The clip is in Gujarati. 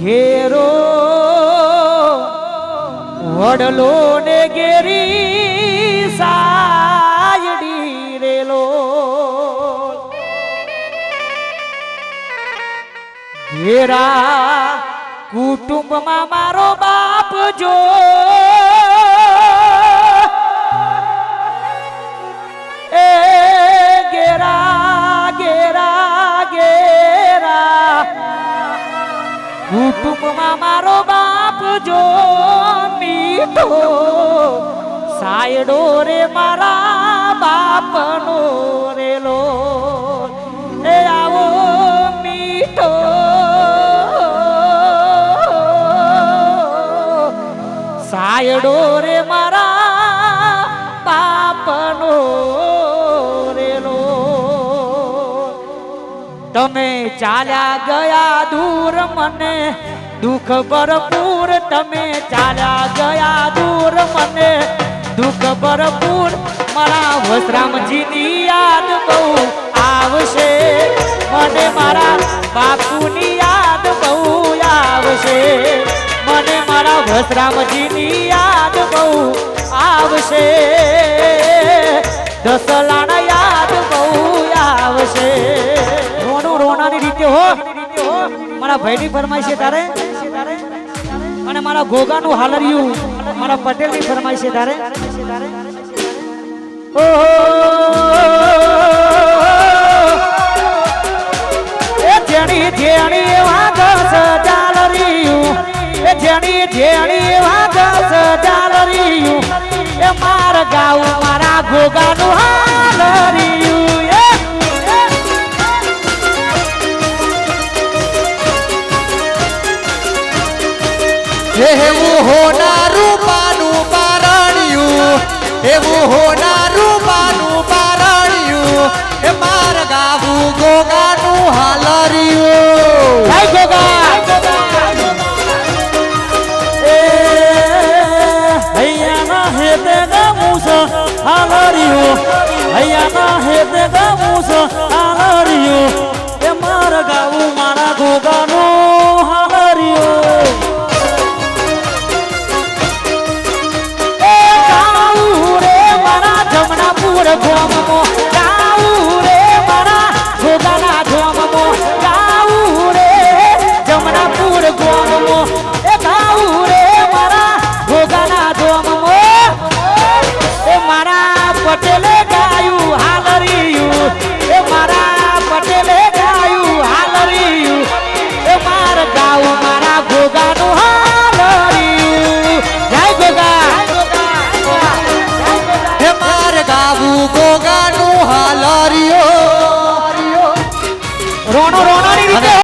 ઘેરો વડલો ને ઘેરી સાયડી રેલો. ઘેરા કુટુંબમાં મારો બાપ જો કુટુંબમાં મારો બાપ જો મીઠો, સાયડો રે મારા બાપનો રેલો. એ આવો મીઠો. સાયડો રે મારા બાપનો રેલો. તમે ચાલ્યા ગયા દૂર મને. દુઃખ ભરપૂર તમે ચાલ્યા ગયા દૂર મને. દુઃખ ભરપૂર મારા વસરામજીની યાદ બહુ આવશે. મને મારા બાપુની યાદ બહુ આવશે. મને મારા વસરામજીની યાદ બહુ આવશે. દસલાણા મારા ભાઈની ફરમાઈશ છે તારે? અને મારા ગોગાનું હાલરિયું મારા પટેલની ફરમાઈશ છે તારે? ઓહો! જેણી જેણી વાગસ ચાલરિયું, એ જેણી જેણી માર ગાવ મારા ગોગાનું હાલરિયું. એવું હોનારું પાનું પારણ્યું એવું હોનારું પાનું પારણ્યું એ માર ગાવું ગોગાનું હાલર્યું. હાય ગોગા! એ હૈયાના હેતે ગામું હાલર્યું હૈયાના હેતે